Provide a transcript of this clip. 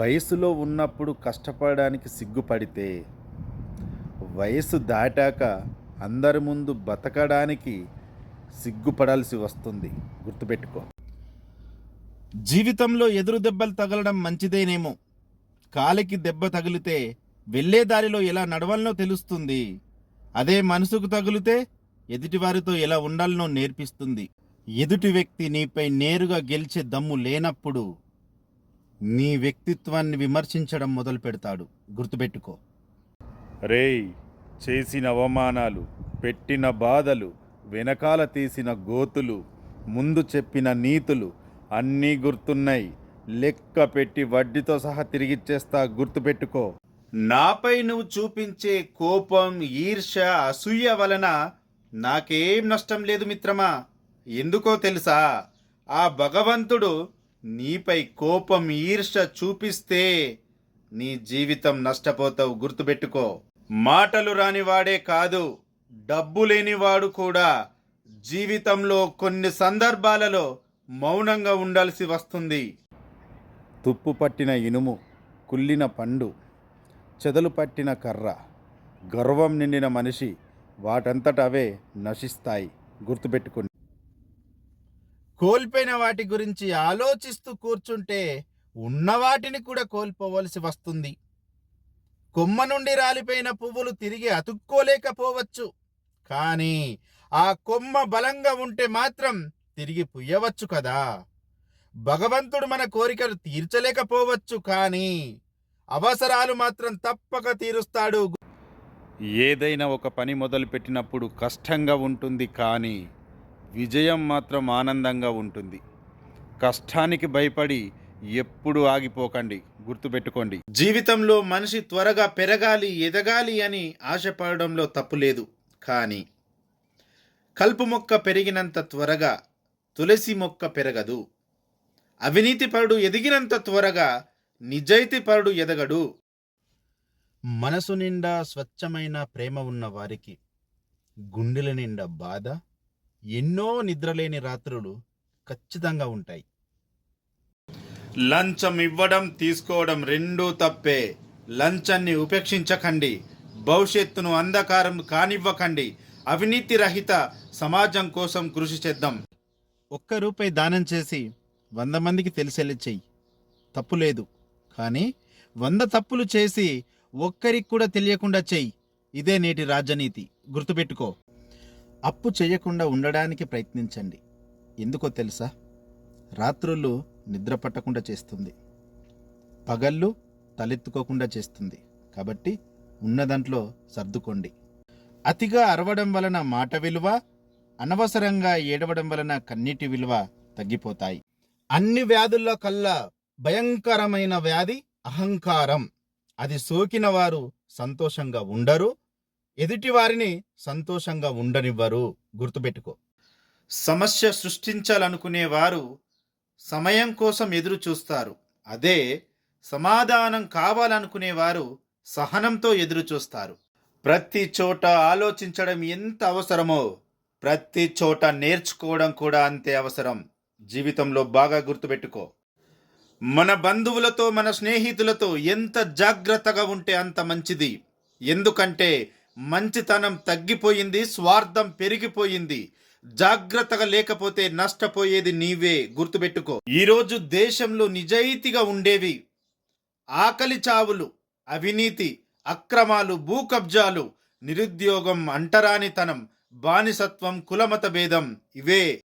వయసులో ఉన్నప్పుడు కష్టపడడానికి సిగ్గుపడితే వయసు దాటాక అందరి ముందు బతకడానికి సిగ్గుపడాల్సి వస్తుంది. గుర్తుపెట్టుకో. జీవితంలో ఎదురు దెబ్బలు తగలడం మంచిదేనేమో. కాలికి దెబ్బ తగిలితే వెళ్ళే దారిలో ఎలా నడవాలనో తెలుస్తుంది. అదే మనసుకు తగిలితే ఎదుటివారితో ఎలా ఉండాలనో నేర్పిస్తుంది. ఎదుటి వ్యక్తి నీపై నేరుగా గెలిచే దమ్ము లేనప్పుడు నీ వ్యక్తిత్వాన్ని విమర్శించడం మొదలు పెడతాడు. గుర్తుపెట్టుకో. రేయ్ చేసిన అవమానాలు పెట్టిన బాధలు వెనకాల తీసిన గోతులు ముందు చెప్పిన నీతులు అన్నీ గుర్తున్నాయి. లెక్క పెట్టి వడ్డీతో సహా తిరిగిచ్చేస్తా గుర్తుపెట్టుకో. నాపై నువ్వు చూపించే కోపం ఈర్ష అసూయ వలన నాకేం నష్టం లేదు మిత్రమా? ఎందుకో తెలుసా? ఆ భగవంతుడు నీపై కోపం ఈర్ష చూపిస్తే నీ జీవితం నష్టపోతావు. గుర్తుపెట్టుకో. మాటలు రానివాడే కాదు డబ్బు లేనివాడు కూడా జీవితంలో కొన్ని సందర్భాలలో మౌనంగా ఉండాల్సి వస్తుంది. తుప్పు పట్టిన ఇనుము కుళ్ళిన పండు చెదలు పట్టిన కర్ర గర్వం నిండిన మనిషి వాటంతట అవే నశిస్తాయి. గుర్తుపెట్టుకోండి. కోల్పోయిన వాటి గురించి ఆలోచిస్తూ కూర్చుంటే ఉన్న వాటిని కూడా కోల్పోవలసి వస్తుంది. కొమ్మ నుండి రాలిపోయిన పువ్వులు తిరిగి అతుక్కోలేకపోవచ్చు. కానీ ఆ కొమ్మ బలంగా ఉంటే మాత్రం తిరిగి పుయ్యవచ్చు కదా. భగవంతుడు మన కోరికలు తీర్చలేకపోవచ్చు కానీ అవసరాలు మాత్రం తప్పక తీరుస్తాడు. ఏదైనా ఒక పని మొదలుపెట్టినప్పుడు కష్టంగా ఉంటుంది కానీ విజయం మాత్రం ఆనందంగా ఉంటుంది. కష్టానికి భయపడి ఎప్పుడు ఆగిపోకండి. గుర్తుపెట్టుకోండి. జీవితంలో మనిషి త్వరగా పెరగాలి ఎదగాలి అని ఆశపడడంలో తప్పు లేదు. కానీ కలుపు మొక్క పెరిగినంత త్వరగా తులసి మొక్క పెరగదు. అవినీతిపరుడు ఎదిగినంత త్వరగా నిజాయితీపరుడు ఎదగడు. మనసు నిండా స్వచ్ఛమైన ప్రేమ ఉన్న వారికి గుండెల నిండా బాధ ఎన్నో నిద్రలేని రాత్రులు ఖచ్చితంగా ఉంటాయి. లంచం ఇవ్వడం తీసుకోవడం రెండూ తప్పే. లంచాన్ని ఉపేక్షించకండి. భవిష్యత్తును అంధకారం కానివ్వకండి. అవినీతి రహిత సమాజం కోసం కృషి చేద్దాం. ఒక్క రూపాయి దానం చేసి వంద మందికి తెలిసేలా చెయ్యి. తప్పు లేదు. కానీ వంద తప్పులు చేసి ఒక్కరికి కూడా తెలియకుండా చెయ్యి. ఇదే నేటి రాజనీతి. గుర్తుపెట్టుకో. అప్పు చేయకుండా ఉండడానికి ప్రయత్నించండి. ఎందుకో తెలుసా? రాత్రులు నిద్ర పట్టకుండా చేస్తుంది. పగళ్ళు తలెత్తుకోకుండా చేస్తుంది. కాబట్టి ఉన్న దాంట్లో సర్దుకోండి. అతిగా అరవడం వలన మాట విలువ అనవసరంగా ఏడవడం వలన కన్నీటి విలువ తగ్గిపోతాయి. అన్ని వ్యాధుల్లో కల్లా భయంకరమైన వ్యాధి అహంకారం. అది సోకిన వారు సంతోషంగా ఉండరు ఎదుటి వారిని సంతోషంగా ఉండనివ్వరు. గుర్తుపెట్టుకో. సమస్య సృష్టించాలనుకునే వారు సమయం కోసం ఎదురు చూస్తారు. అదే సమాధానం కావాలనుకునేవారు సహనంతో ఎదురు చూస్తారు. ప్రతి చోట ఆలోచించడం ఎంత అవసరమో ప్రతి చోట నేర్చుకోవడం కూడా అంతే అవసరం. జీవితంలో బాగా గుర్తుపెట్టుకో. మన బంధువులతో మన స్నేహితులతో ఎంత జాగ్రత్తగా ఉంటే అంత మంచిది. ఎందుకంటే మంచితనం తగ్గిపోయింది స్వార్థం పెరిగిపోయింది. జాగ్రత్తగా లేకపోతే నష్టపోయేది నీవే గుర్తుపెట్టుకో. ఈరోజు దేశంలో నిజాయితీగా ఉండేవి ఆకలి చావులు అవినీతి అక్రమాలు భూ కబ్జాలు నిరుద్యోగం అంటరానితనం బానిసత్వం కులమత భేదం ఇవే.